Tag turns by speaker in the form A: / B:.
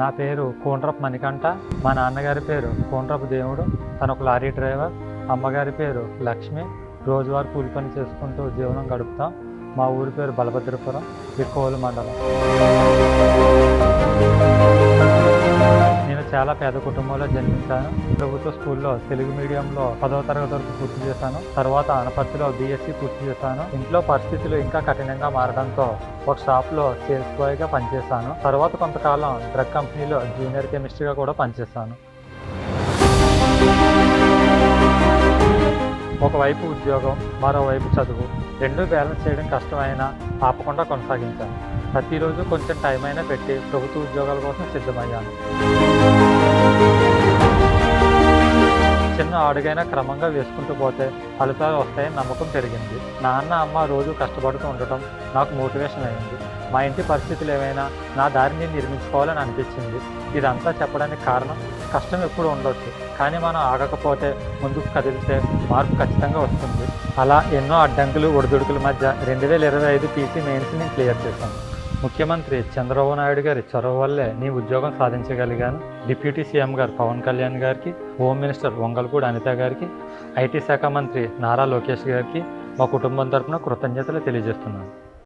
A: నా పేరు కోండ్రపు మణికంఠ. మా నాన్నగారి పేరు కోండ్రపు దేవుడు. తను ఒక లారీ డ్రైవర్. అమ్మగారి పేరు లక్ష్మి. రోజువారీ కూలి పని చేసుకుంటూ జీవనం గడుపుతాం. మా ఊరి పేరు బలభద్రపురం. బిక్కోలు మండలం. చాలా పేద కుటుంబంలో జన్మించాను. ప్రభుత్వ స్కూల్లో తెలుగు మీడియంలో పదవ తరగతి వరకు పూర్తి చేశాను. తర్వాత అనపర్తిలో బీఎస్సీ పూర్తి చేశాను. ఇంట్లో పరిస్థితులు ఇంకా కఠినంగా మారడంతో ఒక షాప్లో సేల్స్ బాయ్గా పనిచేశాను. తర్వాత కొంతకాలం డ్రగ్ కంపెనీలో జూనియర్ కెమిస్ట్రీగా కూడా పనిచేశాను. ఒకవైపు ఉద్యోగం మరోవైపు చదువు. రెండు బ్యాలెన్స్ చేయడం కష్టమైనా ఆపకుండా కొనసాగించాను ప్రతిరోజు కొంచెం టైం అయినా పెట్టి ప్రభుత్వ ఉద్యోగాల కోసం సిద్ధమయ్యాను చిన్న అడుగైనా క్రమంగా వేసుకుంటూ పోతే ఫలితాలు వస్తాయని నమ్మకం పెరిగింది. నాన్న అమ్మ రోజు కష్టపడుతూ ఉండటం నాకు మోటివేషన్ అయింది. మా ఇంటి పరిస్థితులు ఏమైనా నా దారిని నిర్మించుకోవాలని అనిపించింది. ఇదంతా చెప్పడానికి కారణం కష్టం ఎప్పుడు ఉండొచ్చు కానీ మనం ఆగకపోతే ముందుకు కదిలితే మార్పు ఖచ్చితంగా వస్తుంది. అలా ఎన్నో అడ్డంకులు ఒడిదుడుకుల మధ్య రెండు వేల ఇరవై ఐదు పీసీ మెయిన్స్ని క్లియర్ చేశాను ముఖ్యమంత్రి చంద్రబాబు నాయుడు గారి చొరవ వల్లే నీ ఉద్యోగం సాధించగలిగాను. డిప్యూటీ సీఎం గారు పవన్ కళ్యాణ్ గారికి హోమ్ మినిస్టర్ వంగల్పూడి అనిత గారికి ఐటీ శాఖ మంత్రి నారా లోకేష్ గారికి మా కుటుంబం తరపున కృతజ్ఞతలు తెలియజేస్తున్నాను.